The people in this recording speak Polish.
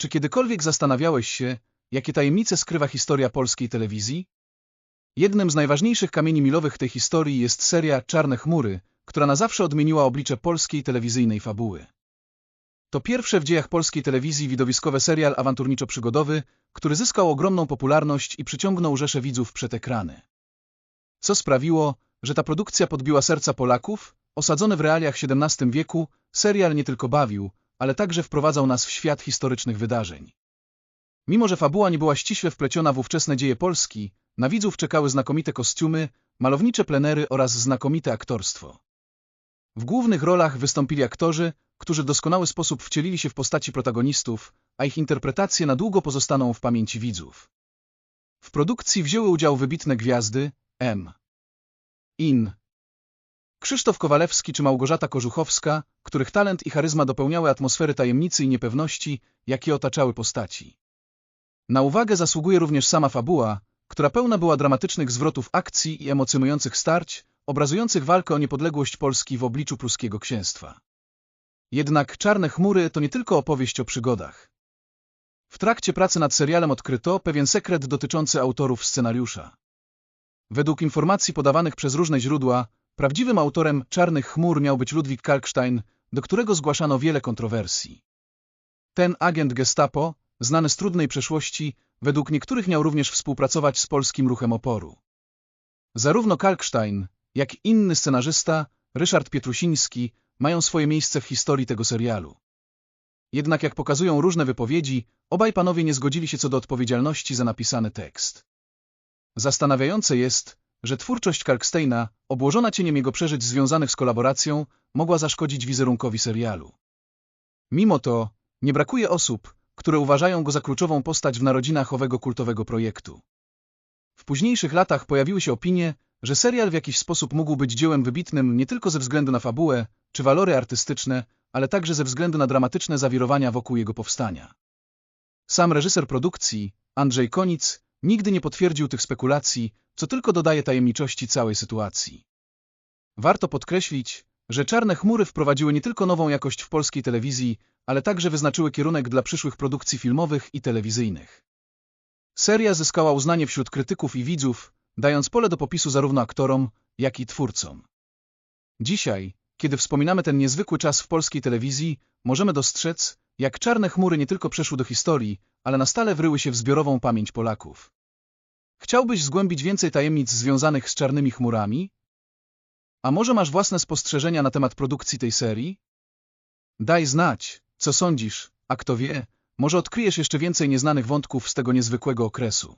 Czy kiedykolwiek zastanawiałeś się, jakie tajemnice skrywa historia polskiej telewizji? Jednym z najważniejszych kamieni milowych tej historii jest seria Czarne chmury, która na zawsze odmieniła oblicze polskiej telewizyjnej fabuły. To pierwsze w dziejach polskiej telewizji widowiskowe serial awanturniczo-przygodowy, który zyskał ogromną popularność i przyciągnął rzesze widzów przed ekrany. Co sprawiło, że ta produkcja podbiła serca Polaków? Osadzony w realiach XVII wieku, serial nie tylko bawił, ale także wprowadzał nas w świat historycznych wydarzeń. Mimo, że fabuła nie była ściśle wpleciona w ówczesne dzieje Polski, na widzów czekały znakomite kostiumy, malownicze plenery oraz znakomite aktorstwo. W głównych rolach wystąpili aktorzy, którzy w doskonały sposób wcielili się w postaci protagonistów, a ich interpretacje na długo pozostaną w pamięci widzów. W produkcji wzięły udział wybitne gwiazdy M. In. Krzysztof Kowalewski czy Małgorzata Kożuchowska, których talent i charyzma dopełniały atmosfery tajemnicy i niepewności, jakie otaczały postaci. Na uwagę zasługuje również sama fabuła, która pełna była dramatycznych zwrotów akcji i emocjonujących starć, obrazujących walkę o niepodległość Polski w obliczu pruskiego księstwa. Jednak Czarne chmury to nie tylko opowieść o przygodach. W trakcie pracy nad serialem odkryto pewien sekret dotyczący autorów scenariusza. Według informacji podawanych przez różne źródła, prawdziwym autorem Czarnych chmur miał być Ludwik Kalkstein, do którego zgłaszano wiele kontrowersji. Ten agent gestapo, znany z trudnej przeszłości, według niektórych miał również współpracować z polskim ruchem oporu. Zarówno Kalkstein, jak inny scenarzysta, Ryszard Pietrusiński, mają swoje miejsce w historii tego serialu. Jednak jak pokazują różne wypowiedzi, obaj panowie nie zgodzili się co do odpowiedzialności za napisany tekst. Zastanawiające jest, że twórczość Kalksteina, obłożona cieniem jego przeżyć związanych z kolaboracją, mogła zaszkodzić wizerunkowi serialu. Mimo to, nie brakuje osób, które uważają go za kluczową postać w narodzinach owego kultowego projektu. W późniejszych latach pojawiły się opinie, że serial w jakiś sposób mógł być dziełem wybitnym nie tylko ze względu na fabułę czy walory artystyczne, ale także ze względu na dramatyczne zawirowania wokół jego powstania. Sam reżyser produkcji, Andrzej Konic, nigdy nie potwierdził tych spekulacji, co tylko dodaje tajemniczości całej sytuacji. Warto podkreślić, że Czarne Chmury wprowadziły nie tylko nową jakość w polskiej telewizji, ale także wyznaczyły kierunek dla przyszłych produkcji filmowych i telewizyjnych. Seria zyskała uznanie wśród krytyków i widzów, dając pole do popisu zarówno aktorom, jak i twórcom. Dzisiaj, kiedy wspominamy ten niezwykły czas w polskiej telewizji, możemy dostrzec, jak czarne chmury nie tylko przeszły do historii, ale na stale wryły się w zbiorową pamięć Polaków. Chciałbyś zgłębić więcej tajemnic związanych z czarnymi chmurami? A może masz własne spostrzeżenia na temat produkcji tej serii? Daj znać, co sądzisz, a kto wie, może odkryjesz jeszcze więcej nieznanych wątków z tego niezwykłego okresu.